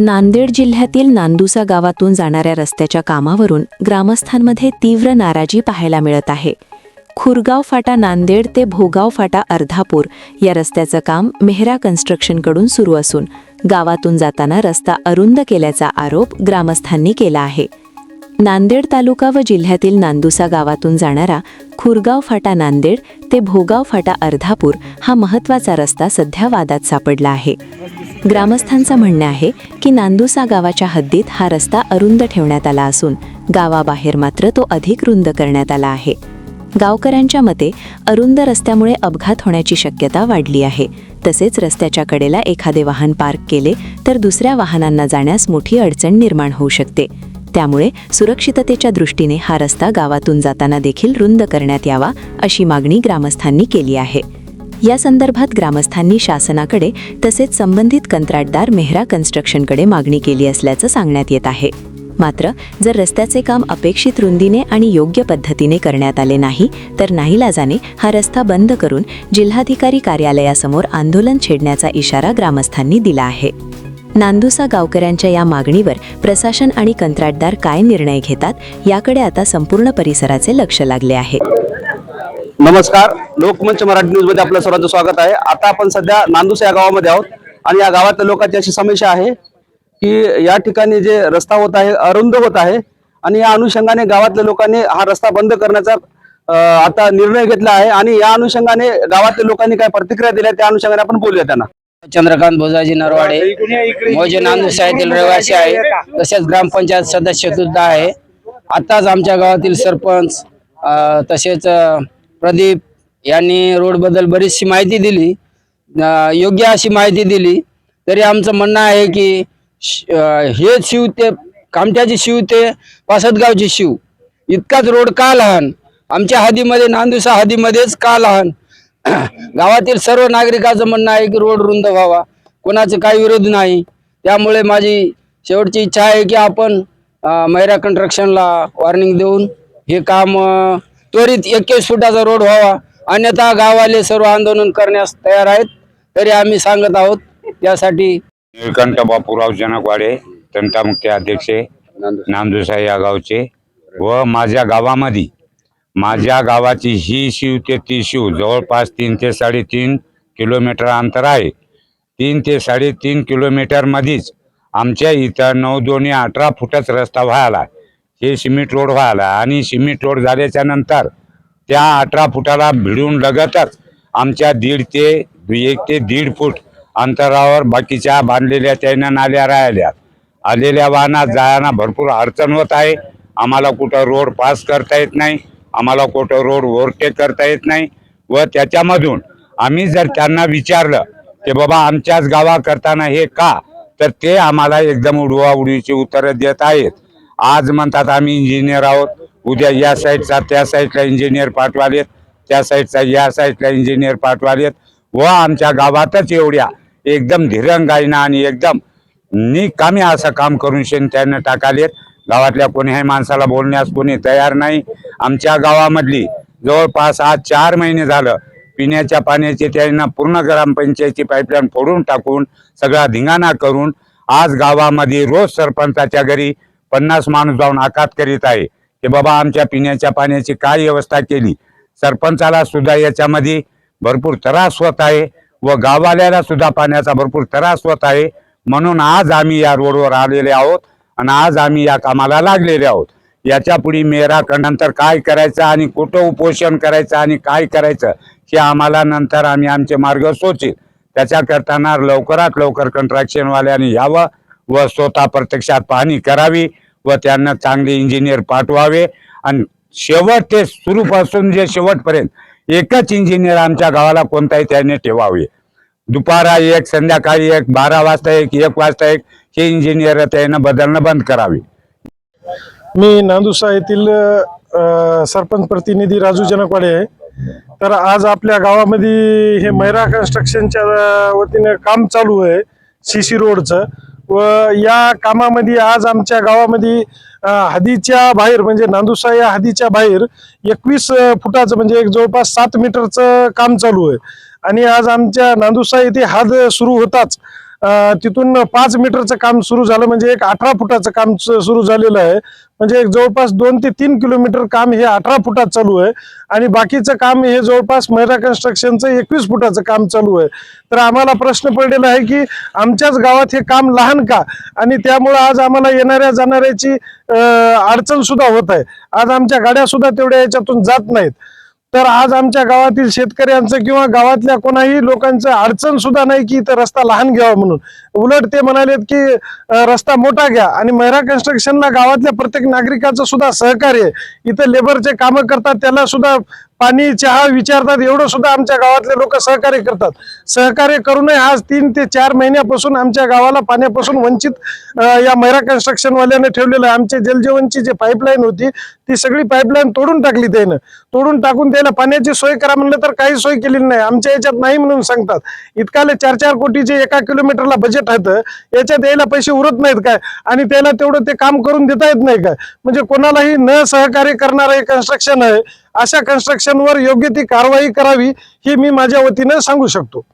नांदेड जिल्ह्यातील नांदुसा गावातून जाणाऱ्या रस्त्याच्या कामावरून ग्रामस्थांमध्ये तीव्र नाराजी पाहायला मिळत आहे. खुरगाव फाटा नांदेड ते भोगाव फाटा अर्धापूर या रस्त्याचं काम मेहरा कन्स्ट्रक्शनकडून सुरू असून गावातून जाताना रस्ता अरुंद केल्याचा आरोप ग्रामस्थांनी केला आहे. नांदेड तालुका व जिल्ह्यातील नांदुसा गावातून जाणारा खुरगाव फाटा नांदेड ते भोगाव फाटा अर्धापूर हा महत्त्वाचा रस्ता सध्या वादात सापडला आहे. ग्रामस्थांचं म्हणणं आहे की नांदुसा गावाच्या हद्दीत हा रस्ता अरुंद ठेवण्यात आला असून गावाबाहेर मात्र तो अधिक रुंद करण्यात आला आहे. गावकऱ्यांच्या मते अरुंद रस्त्यामुळे अपघात होण्याची शक्यता वाढली आहे. तसेच रस्त्याच्या कडेला एखादे वाहन पार्क केले तर दुसऱ्या वाहनांना जाण्यास मोठी अडचण निर्माण होऊ शकते. त्यामुळे सुरक्षिततेच्या दृष्टीने हा रस्ता गावातून जाताना देखील रुंद करण्यात यावा अशी मागणी ग्रामस्थांनी केली आहे. या संदर्भात ग्रामस्थांनी शासनाकडे तसेच संबंधित कंत्राटदार मेहरा कन्स्ट्रक्शनकडे मागणी केली असल्याचं सांगण्यात येत आहे. मात्र जर रस्त्याचे काम अपेक्षित रुंदीने आणि योग्य पद्धतीने करण्यात आले नाही तर नाईलाजाने हा रस्ता बंद करून जिल्हाधिकारी कार्यालयासमोर आंदोलन छेडण्याचा इशारा ग्रामस्थांनी दिला आहे. नांदुसा गावकऱ्यांच्या या मागणीवर प्रशासन आणि कंत्राटदार काय निर्णय घेतात याकडे आता संपूर्ण परिसराचे लक्ष लागले आहे. नमस्कार. लोकमंच मराठी न्यूजमध्ये आपलं सर्वांचं स्वागत आहे. आता आपण सध्या नांदूस या गावामध्ये आहोत आणि या गावातल्या लोकांची अशी समस्या आहे की या ठिकाणी जे रस्ता होत आहे अरुंद होत आहे आणि या अनुषंगाने गावातल्या लोकांनी हा रस्ता बंद करण्याचा आता निर्णय घेतला आहे आणि या अनुषंगाने गावातल्या लोकांनी काय प्रतिक्रिया दिल्या त्या अनुषंगाने आपण बोलूया त्यांना. चंद्रकांत भोजाजी नरवाडे मोजे नांदूसा येथील रहिवासी आहे. तसेच ग्रामपंचायत सदस्य सुद्धा आहे. आताच आमच्या गावातील सरपंच तसेच प्रदीप यांनी रोडबद्दल बरीचशी माहिती दिली. योग्य अशी माहिती दिली. तरी आमचं म्हणणं आहे की श- हे शिव ते कामठ्याची शिव ते पासदगावची शिव. इतकाच रोड का लहान? आमच्या हदीमध्ये नांदुसा हदीमध्येच का लहान? गावातील सर्व नागरिकाचं म्हणणं आहे की रोड रुंद व्हावा. कोणाचं काही विरोध नाही. त्यामुळे माझी शेवटची इच्छा आहे की आपण मैरा कन्स्ट्रक्शनला वॉर्निंग देऊन हे काम त्वरित एकवीस फुटाचा रोड व्हावा. अन्यथा गावाले सर्व आंदोलन करण्यास तयार आहेत. तरी आम्ही सांगत आहोत त्यासाठी निळकंठ बापूराव जनकवाडे तंटामुक्ती अध्यक्ष नामदेसाई या गावचे व माझ्या गावामध्ये. माझ्या गावाची ही शिव ते ती शिव जवळपास तीन ते साडेतीन किलोमीटर अंतर आहे. तीन ते साडेतीन किलोमीटरमध्येच आमच्या इथं नऊ दोन्ही अठरा फुटच रस्ता व्हायला हे सिमेंट रोड व्हायला आणि सिमेंट रोड झाल्याच्यानंतर त्या अठरा फुटाला भिडून लगतच आमच्या दीड ते एक ते दीड फूट अंतरावर बाकीच्या बांधलेल्या त्यानं नाल्या राहिल्या. आलेल्या वाहनात जायला भरपूर अडचण होत आहे. आम्हाला कुठं रोड पास करता येत नाही. आम्हाला कुठं रोड ओव्हरटेक करता येत नाही. व त्याच्यामधून आम्ही जर त्यांना विचारलं की बाबा आमच्याच गावा करताना हे का? तर ते आम्हाला एकदम उडवाउडवीची उत्तरं देत आहेत. आज म्हणतात आम्ही इंजिनियर आहोत. उद्या या साईडचा त्या साईडला इंजिनियर पाठवालेत त्या साईडचा या साईडला इंजिनियर पाठवालेत व आमच्या गावातच एवढ्या एकदम धिरंगाईनं आणि एकदम निकामी असं काम करून शेण त्यांना टाकालेत. गावातल्या कोणीही माणसाला बोलण्यास कोणी तयार नाही. आमच्या गावामधली जवळपास आज चार महिने झालं. पिण्याच्या पाण्याची त्यांना पूर्ण ग्रामपंचायतची पाईपलाईन फोडून टाकून सगळा धिंगाणा करून आज गावामध्ये रोज सरपंचाच्या घरी पन्नास माणूस जाऊन आकात करीत आहे की बाबा आमच्या पिण्याच्या पाण्याची काय व्यवस्था केली? सरपंचाला सुद्धा याच्यामध्ये भरपूर त्रास होत आहे व गाववाल्याला सुद्धा पाण्याचा भरपूर त्रास होत आहे. म्हणून आज आम्ही या रोडवर आलेले आहोत आणि आज आम्ही या कामाला लागलेले आहोत. याच्यापुढे मेरा नंतर काय करायचं आणि कुठं उपोषण करायचं आणि काय करायचं हे आम्हाला नंतर आम्ही आमचे मार्ग सोचेल त्याच्या करताना लवकरात लवकर कंट्रॅक्शनवाल्याने यावं व स्वतः प्रत्यक्षात पाहणी करावी. व त्यांना चांगले इंजिनियर पाठवावे. आणि शेवट ते सुरूपासून जे शेवटपर्यंत एकच इंजिनियर आमच्या गावाला कोणताही त्याने ठेवावे. दुपारा एक संध्याकाळी एक बारा वाजता एक एक वाजता एक हे इंजिनियर त्यानं बदलणं बंद करावे. मी नांदुसा येथील सरपंच प्रतिनिधी राजू जनकवाडे आहे. तर आज आपल्या गावामध्ये हे मैरा कन्स्ट्रक्शनच्या वतीनं वतीने काम चालू आहे. सी सी रोडचं व या कामामध्ये आज आमच्या गावामध्ये हदीच्या बाहेर म्हणजे नांदुसा या हदीच्या बाहेर एकवीस फुटाचं म्हणजे एक जवळपास सात मीटरचं काम चालू आहे. आणि आज आमच्या नांदुसा येथे हद सुरू होताच. तिथून पाच मीटरचं काम सुरू झालं म्हणजे एक अठरा फुटाचं काम सुरू झालेलं आहे. म्हणजे एक जवळपास दोन ते तीन किलोमीटर काम हे अठरा फुटात चालू आहे. आणि बाकीचं काम हे जवळपास मैरा कन्स्ट्रक्शनचं एकवीस फुटाचं काम चालू आहे. तर आम्हाला प्रश्न पडलेला आहे की आमच्याच गावात हे काम लहान का? आणि त्यामुळं आज आम्हाला येणाऱ्या जाणाऱ्याची अडचण सुद्धा होत आहे. आज आमच्या गाड्या सुद्धा तेवढ्या याच्यातून जात नाहीत. तर आज आमच्या गावातील शेतकऱ्यांचं किंवा गावातल्या कोणाही लोकांचं अडचण सुद्धा नाही की इथं रस्ता लहान घ्यावा म्हणून. उलट ते म्हणालेत की रस्ता मोठा घ्या आणि मैरा कन्स्ट्रक्शनला गावातल्या प्रत्येक नागरिकाचं सुद्धा सहकार्य इथं लेबरचे कामं करतात त्याला सुद्धा पाणी चहा विचारतात. एवढं सुद्धा आमच्या गावातले लोक सहकार्य करतात. सहकार्य करूनही आज तीन ते चार महिन्यापासून आमच्या गावाला पाण्यापासून वंचित या मैरा कन्स्ट्रक्शन वाल्याने ठेवलेलं आहे. आमचे जलजीवनची जी पाईपलाईन होती ती सगळी पाईपलाईन तोडून टाकली त्यानं. तोडून टाकून त्याला पाण्याची सोय करा म्हणलं तर काही सोय केलेली नाही. आमच्या याच्यात नाही म्हणून सांगतात. इतकाले चार चार कोटीचे एका किलोमीटरला बजेट होतं याच्यात यायला पैसे उरत नाहीत काय? आणि त्याला तेवढं ते काम करून देता येत नाही काय? म्हणजे कोणालाही न सहकार्य करणारं हे कन्स्ट्रक्शन आहे. अशा कन्स्ट्रक्शन कन्स्ट्रक्शनवर योग्य ती कारवाई करावी हे मी माझ्या वतीनं सांगू शकतो.